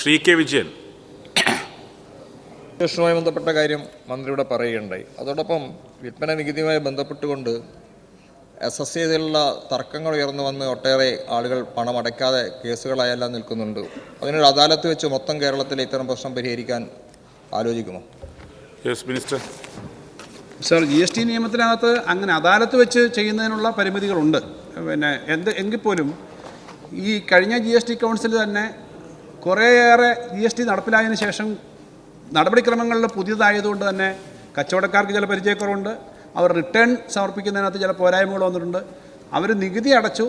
Shri K Vijayan. രജിസ്ട്രേഷനുമായി ബന്ധപ്പെട്ട കാര്യം മന്ത്രിയുടെ പറയുകയുണ്ടായി. അതോടൊപ്പം വിൽപ്പന നികുതിയുമായി ബന്ധപ്പെട്ടുകൊണ്ട് എസ് എസ് സിയിലുള്ള തർക്കങ്ങൾ ഉയർന്നു വന്ന് ഒട്ടേറെ ആളുകൾ പണം അടയ്ക്കാതെ കേസുകളായെല്ലാം നിൽക്കുന്നുണ്ട്. അതിനൊരു അദാലത്ത് വെച്ച് മൊത്തം കേരളത്തിലെ ഇത്തരം പ്രശ്നം പരിഹരിക്കാൻ ആലോചിക്കുമോ? Yes minister sir G S T നിയമത്തിനകത്ത് അങ്ങനെ അദാലത്ത് വെച്ച് ചെയ്യുന്നതിനുള്ള പരിമിതികളുണ്ട്. പിന്നെ എന്ത് എങ്കിൽ പോലും ഈ കഴിഞ്ഞ ജി എസ് ടി കൗൺസിൽ തന്നെ കുറേയേറെ ജി എസ് ടി നടപ്പിലായതിനു ശേഷം നടപടിക്രമങ്ങളിൽ പുതിയതായതുകൊണ്ട് തന്നെ കച്ചവടക്കാർക്ക് ചില പരിചയക്കുറവുണ്ട്. അവർ റിട്ടേൺ സമർപ്പിക്കുന്നതിനകത്ത് ചില പോരായ്മകൾ വന്നിട്ടുണ്ട്. അവർ നികുതി അടച്ചു.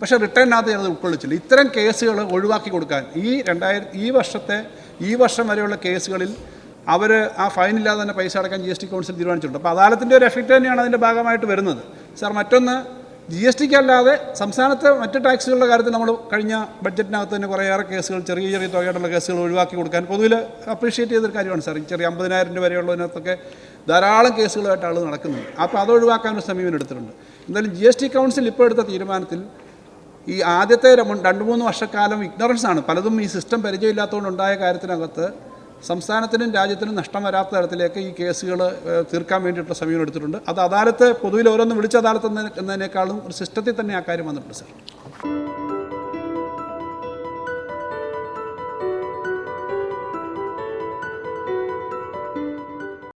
പക്ഷേ റിട്ടേണിനകത്ത് ചിലത് ഉൾക്കൊള്ളിച്ചില്ല. ഇത്തരം കേസുകൾ ഒഴിവാക്കി കൊടുക്കാൻ ഈ രണ്ടായിരം ഈ വർഷത്തെ ഈ വർഷം വരെയുള്ള കേസുകളിൽ അവർ ആ ഫൈനില്ലാതെ തന്നെ പൈസ അടക്കാൻ ജി എസ് ടി കൗൺസിൽ തീരുമാനിച്ചിട്ടുണ്ട്. അപ്പോൾ അദാലത്തിന്റെ ഒരു എഫക്റ്റ് തന്നെയാണ് അതിന്റെ ഭാഗമായിട്ട് വരുന്നത്. സാർ മറ്റൊന്ന് ജി എസ് ടിക്ക് അല്ലാതെ സംസ്ഥാനത്തെ മറ്റ് ടാക്സുകളുടെ കാര്യത്തിൽ നമ്മൾ കഴിഞ്ഞ ബഡ്ജറ്റിനകത്ത് തന്നെ കുറേയേറെ കേസുകൾ ചെറിയ ചെറിയ തുകയായിട്ടുള്ള കേസുകൾ ഒഴിവാക്കി കൊടുക്കാൻ പൊതുവിൽ അപ്രീഷിയേറ്റ് ചെയ്തൊരു കാര്യമാണ് സാർ. ചെറിയ അമ്പതിനായിരം രൂപ വരെയുള്ളതിനകത്തൊക്കെ ധാരാളം കേസുകളായിട്ട് ആൾ നടക്കുന്നത് അപ്പോൾ അത് ഒഴിവാക്കാൻ ഒരു സമീപനം എടുത്തിട്ടുണ്ട്. എന്തായാലും ജി എസ് ടി കൗൺസിൽ ഇപ്പോൾ എടുത്ത തീരുമാനത്തിൽ ഈ ആദ്യത്തെ രണ്ട് മൂന്ന് വർഷക്കാലം ഇഗ്നറൻസ് ആണ്. പലതും ഈ സിസ്റ്റം പരിചയമില്ലാത്തതുകൊണ്ട് ഉണ്ടായ കാര്യത്തിനകത്ത് സംസ്ഥാനത്തിനും രാജ്യത്തിനും നഷ്ടം വരാത്ത തരത്തിലേക്ക് ഈ കേസുകൾ തീർക്കാൻ വേണ്ടിയിട്ടുള്ള സമീപനം എടുത്തിട്ടുണ്ട്. അത് അദാലത്ത് പൊതുവിൽ ഓരോന്ന് വിളിച്ച അദാലത്ത് എന്നതിനേക്കാളും ഒരു സിസ്റ്റത്തിൽ തന്നെ ആ കാര്യം വന്നിട്ടുണ്ട് സാർ.